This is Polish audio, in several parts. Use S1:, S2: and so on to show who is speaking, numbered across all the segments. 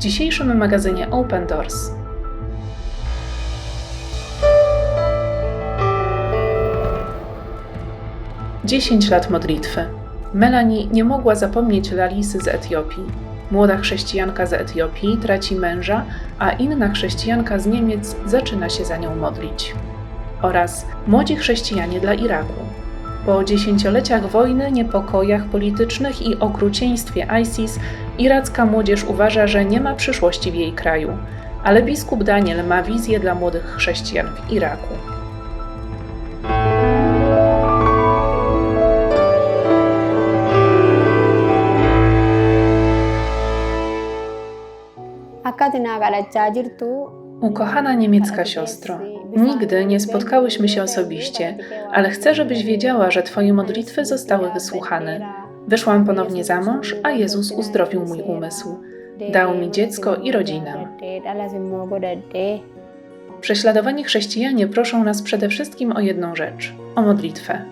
S1: dzisiejszym magazynie Open Doors. Dziesięć lat modlitwy. Melanie nie mogła zapomnieć Lalisy z Etiopii. Młoda chrześcijanka z Etiopii traci męża, a inna chrześcijanka z Niemiec zaczyna się za nią modlić. Oraz młodzi chrześcijanie dla Iraku. Po dziesięcioleciach wojny, niepokojach politycznych i okrucieństwie ISIS, iracka młodzież uważa, że nie ma przyszłości w jej kraju, ale biskup Daniel ma wizję dla młodych chrześcijan w Iraku. Ukochana niemiecka siostro, nigdy nie spotkałyśmy się osobiście, ale chcę, żebyś wiedziała, że Twoje modlitwy zostały wysłuchane. Wyszłam ponownie za mąż, a Jezus uzdrowił mój umysł. Dał mi dziecko i rodzinę. Prześladowani chrześcijanie proszą nas przede wszystkim o jedną rzecz o modlitwę.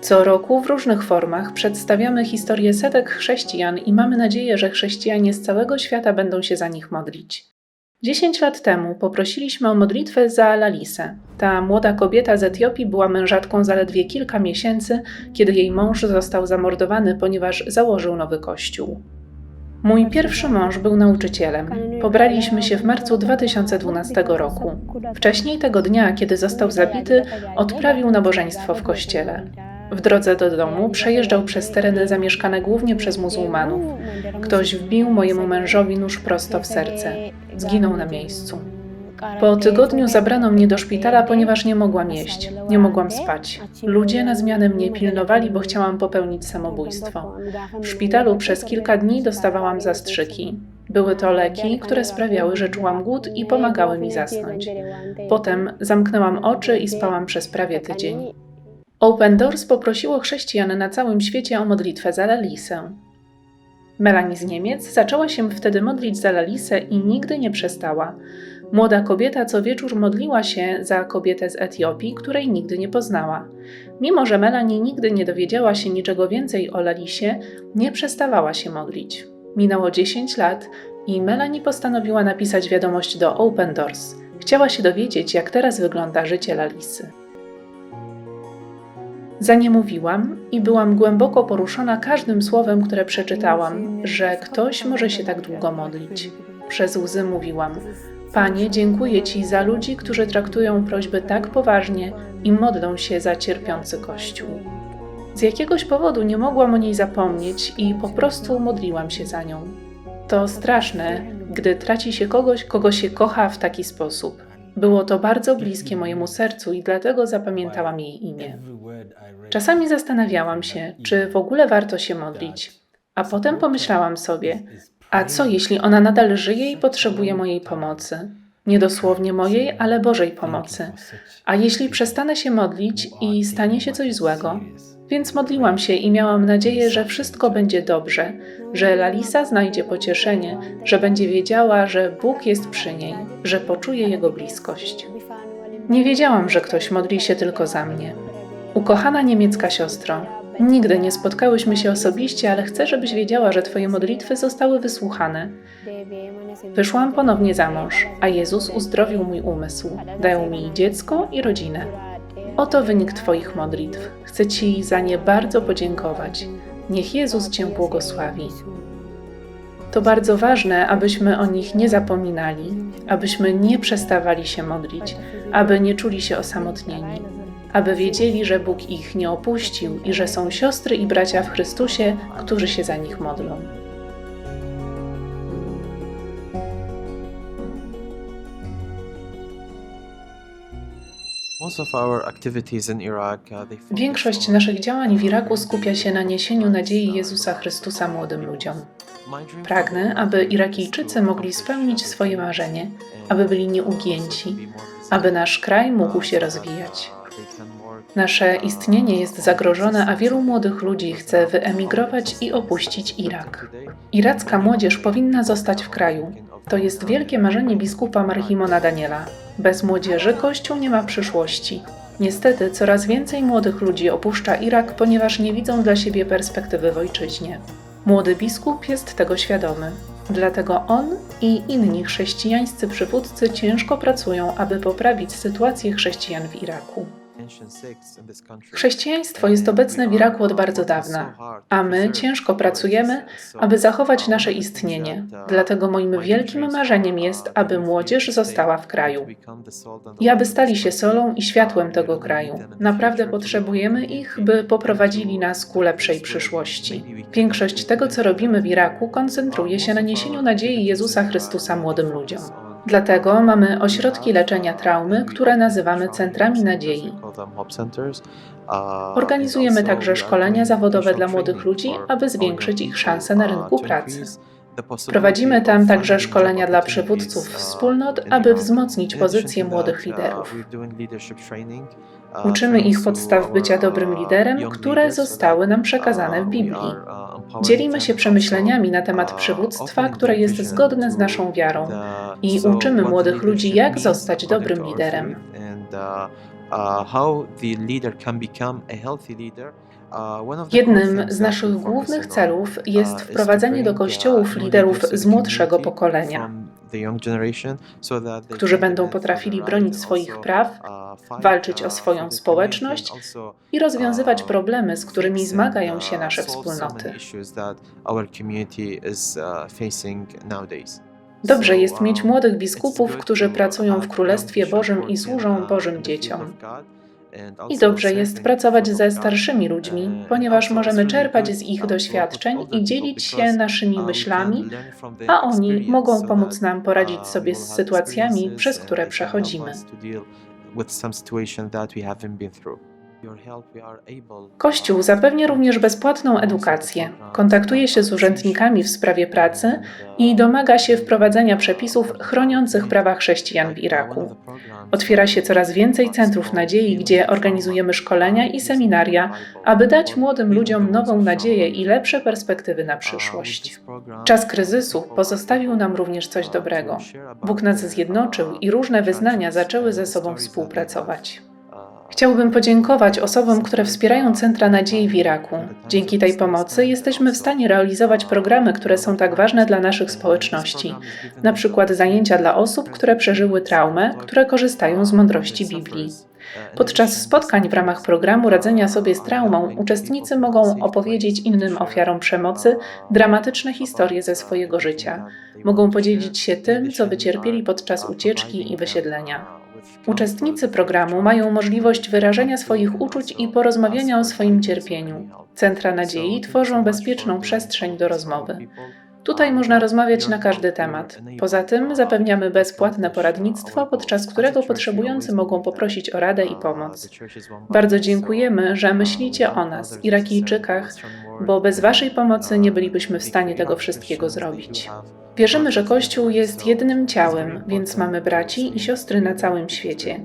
S1: Co roku w różnych formach przedstawiamy historię setek chrześcijan i mamy nadzieję, że chrześcijanie z całego świata będą się za nich modlić. Dziesięć lat temu poprosiliśmy o modlitwę za Lalisę. Ta młoda kobieta z Etiopii była mężatką zaledwie kilka miesięcy, kiedy jej mąż został zamordowany, ponieważ założył nowy kościół. Mój pierwszy mąż był nauczycielem. Pobraliśmy się w marcu 2012 roku. Wcześniej tego dnia, kiedy został zabity, odprawił nabożeństwo w kościele. W drodze do domu przejeżdżał przez tereny zamieszkane głównie przez muzułmanów. Ktoś wbił mojemu mężowi nóż prosto w serce. Zginął na miejscu. Po tygodniu zabrano mnie do szpitala, ponieważ nie mogłam jeść, nie mogłam spać. Ludzie na zmianę mnie pilnowali, bo chciałam popełnić samobójstwo. W szpitalu przez kilka dni dostawałam zastrzyki. Były to leki, które sprawiały, że czułam głód i pomagały mi zasnąć. Potem zamknęłam oczy i spałam przez prawie tydzień. Open Doors poprosiło chrześcijan na całym świecie o modlitwę za Lalisę. Melanie z Niemiec zaczęła się wtedy modlić za Lalisę i nigdy nie przestała. Młoda kobieta co wieczór modliła się za kobietę z Etiopii, której nigdy nie poznała. Mimo, że Melanie nigdy nie dowiedziała się niczego więcej o Lalisie, nie przestawała się modlić. Minęło 10 lat i Melanie postanowiła napisać wiadomość do Open Doors. Chciała się dowiedzieć, jak teraz wygląda życie Lalisy. Za nie mówiłam i byłam głęboko poruszona każdym słowem, które przeczytałam, że ktoś może się tak długo modlić. Przez łzy mówiłam: Panie, dziękuję Ci za ludzi, którzy traktują prośby tak poważnie i modlą się za cierpiący Kościół. Z jakiegoś powodu nie mogłam o niej zapomnieć i po prostu modliłam się za nią. To straszne, gdy traci się kogoś, kogo się kocha w taki sposób. Było to bardzo bliskie mojemu sercu i dlatego zapamiętałam jej imię. Czasami zastanawiałam się, czy w ogóle warto się modlić, a potem pomyślałam sobie, a co jeśli ona nadal żyje i potrzebuje mojej pomocy? Nie dosłownie mojej, ale Bożej pomocy. A jeśli przestanę się modlić i stanie się coś złego? Więc modliłam się i miałam nadzieję, że wszystko będzie dobrze, że Lalisa znajdzie pocieszenie, że będzie wiedziała, że Bóg jest przy niej, że poczuje Jego bliskość. Nie wiedziałam, że ktoś modli się tylko za mnie. Ukochana niemiecka siostro, nigdy nie spotkałyśmy się osobiście, ale chcę, żebyś wiedziała, że Twoje modlitwy zostały wysłuchane. Wyszłam ponownie za mąż, a Jezus uzdrowił mój umysł, dał mi dziecko i rodzinę. Oto wynik Twoich modlitw. Chcę Ci za nie bardzo podziękować. Niech Jezus Cię błogosławi. To bardzo ważne, abyśmy o nich nie zapominali, abyśmy nie przestawali się modlić, aby nie czuli się osamotnieni, aby wiedzieli, że Bóg ich nie opuścił i że są siostry i bracia w Chrystusie, którzy się za nich modlą.
S2: Uh,
S1: Większość naszych działań w Iraku skupia się na niesieniu nadziei Jezusa Chrystusa młodym ludziom. Pragnę, aby Irakijczycy mogli spełnić swoje marzenie, aby byli nieugięci, aby nasz kraj mógł się rozwijać. Nasze istnienie jest zagrożone, a wielu młodych ludzi chce wyemigrować i opuścić Irak. Iracka młodzież powinna zostać w kraju. To jest wielkie marzenie biskupa Marhimona Daniela. Bez młodzieży Kościół nie ma przyszłości. Niestety, coraz więcej młodych ludzi opuszcza Irak, ponieważ nie widzą dla siebie perspektywy w ojczyźnie. Młody biskup jest tego świadomy. Dlatego on i inni chrześcijańscy przywódcy ciężko pracują, aby poprawić sytuację chrześcijan w Iraku. Chrześcijaństwo jest obecne w Iraku od bardzo dawna, a my ciężko pracujemy, aby zachować nasze istnienie. Dlatego moim wielkim marzeniem jest, aby młodzież została w kraju i aby stali się solą i światłem tego kraju. Naprawdę potrzebujemy ich, by poprowadzili nas ku lepszej przyszłości. Większość tego, co robimy w Iraku, koncentruje się na niesieniu nadziei Jezusa Chrystusa młodym ludziom. Dlatego mamy ośrodki leczenia traumy, które nazywamy centrami nadziei. Organizujemy także szkolenia zawodowe dla młodych ludzi, aby zwiększyć ich szanse na rynku pracy. Prowadzimy tam także szkolenia dla przywódców wspólnot, aby wzmocnić pozycję młodych liderów. Uczymy ich podstaw bycia dobrym liderem, które zostały nam przekazane w Biblii. Dzielimy się przemyśleniami na temat przywództwa, które jest zgodne z naszą wiarą i uczymy młodych ludzi, jak zostać dobrym liderem. Jednym z naszych głównych celów jest wprowadzenie do kościołów liderów z młodszego pokolenia, którzy będą potrafili bronić swoich praw, walczyć o swoją społeczność i rozwiązywać problemy, z którymi zmagają się nasze wspólnoty. Dobrze jest mieć młodych biskupów, którzy pracują w Królestwie Bożym i służą Bożym dzieciom. I dobrze jest pracować ze starszymi ludźmi, ponieważ możemy czerpać z ich doświadczeń i dzielić się naszymi myślami, a oni mogą pomóc nam poradzić sobie z sytuacjami, przez które przechodzimy. Kościół zapewnia również bezpłatną edukację, kontaktuje się z urzędnikami w sprawie pracy i domaga się wprowadzenia przepisów chroniących prawa chrześcijan w Iraku. Otwiera się coraz więcej centrów nadziei, gdzie organizujemy szkolenia i seminaria, aby dać młodym ludziom nową nadzieję i lepsze perspektywy na przyszłość. Czas kryzysu pozostawił nam również coś dobrego. Bóg nas zjednoczył i różne wyznania zaczęły ze sobą współpracować. Chciałbym podziękować osobom, które wspierają Centra Nadziei w Iraku. Dzięki tej pomocy jesteśmy w stanie realizować programy, które są tak ważne dla naszych społeczności, na przykład zajęcia dla osób, które przeżyły traumę, które korzystają z mądrości Biblii. Podczas spotkań w ramach programu Radzenia sobie z traumą uczestnicy mogą opowiedzieć innym ofiarom przemocy dramatyczne historie ze swojego życia. Mogą podzielić się tym, co wycierpieli podczas ucieczki i wysiedlenia. Uczestnicy programu mają możliwość wyrażenia swoich uczuć i porozmawiania o swoim cierpieniu. Centra Nadziei tworzą bezpieczną przestrzeń do rozmowy. Tutaj można rozmawiać na każdy temat. Poza tym zapewniamy bezpłatne poradnictwo, podczas którego potrzebujący mogą poprosić o radę i pomoc. Bardzo dziękujemy, że myślicie o nas, Irakijczykach, bo bez Waszej pomocy nie bylibyśmy w stanie tego wszystkiego zrobić. Wierzymy, że Kościół jest jednym ciałem, więc mamy braci i siostry na całym świecie.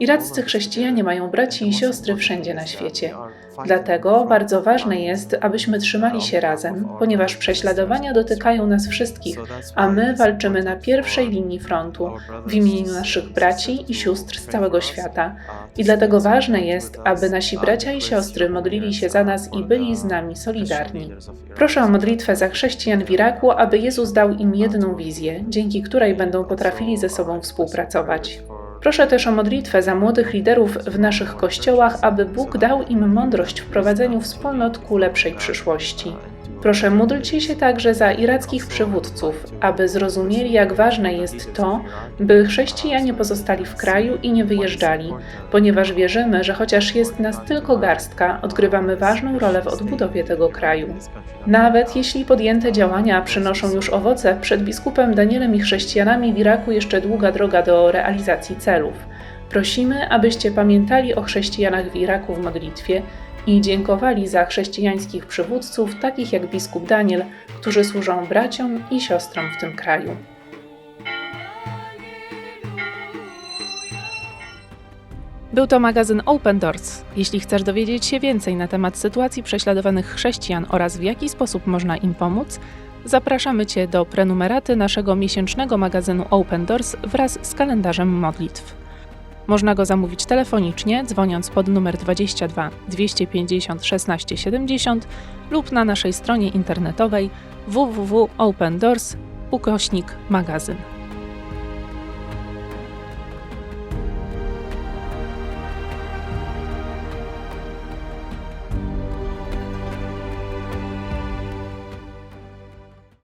S1: Iraccy chrześcijanie mają braci i siostry wszędzie na świecie. Dlatego bardzo ważne jest, abyśmy trzymali się razem, ponieważ prześladowania dotykają nas wszystkich, a my walczymy na pierwszej linii frontu w imieniu naszych braci i sióstr z całego świata. I dlatego ważne jest, aby nasi bracia i siostry modlili się za nas i byli z nami solidarni. Proszę o modlitwę za chrześcijan w Iraku, aby Jezus dał im jedną wizję, dzięki której będą potrafili ze sobą współpracować. Proszę też o modlitwę za młodych liderów w naszych kościołach, aby Bóg dał im mądrość w prowadzeniu wspólnot ku lepszej przyszłości. Proszę módlcie się także za irackich przywódców, aby zrozumieli, jak ważne jest to, by chrześcijanie pozostali w kraju i nie wyjeżdżali, ponieważ wierzymy, że chociaż jest nas tylko garstka, odgrywamy ważną rolę w odbudowie tego kraju. Nawet jeśli podjęte działania przynoszą już owoce, przed biskupem Danielem i chrześcijanami w Iraku jeszcze długa droga do realizacji celów. Prosimy, abyście pamiętali o chrześcijanach w Iraku w modlitwie i dziękowali za chrześcijańskich przywódców, takich jak biskup Daniel, którzy służą braciom i siostrom w tym kraju. Był to magazyn Open Doors. Jeśli chcesz dowiedzieć się więcej na temat sytuacji prześladowanych chrześcijan oraz w jaki sposób można im pomóc, zapraszamy Cię do prenumeraty naszego miesięcznego magazynu Open Doors wraz z kalendarzem modlitw. Można go zamówić telefonicznie, dzwoniąc pod numer 22 250 16 70 lub na naszej stronie internetowej www.opendoors.org. ukośnik magazyn.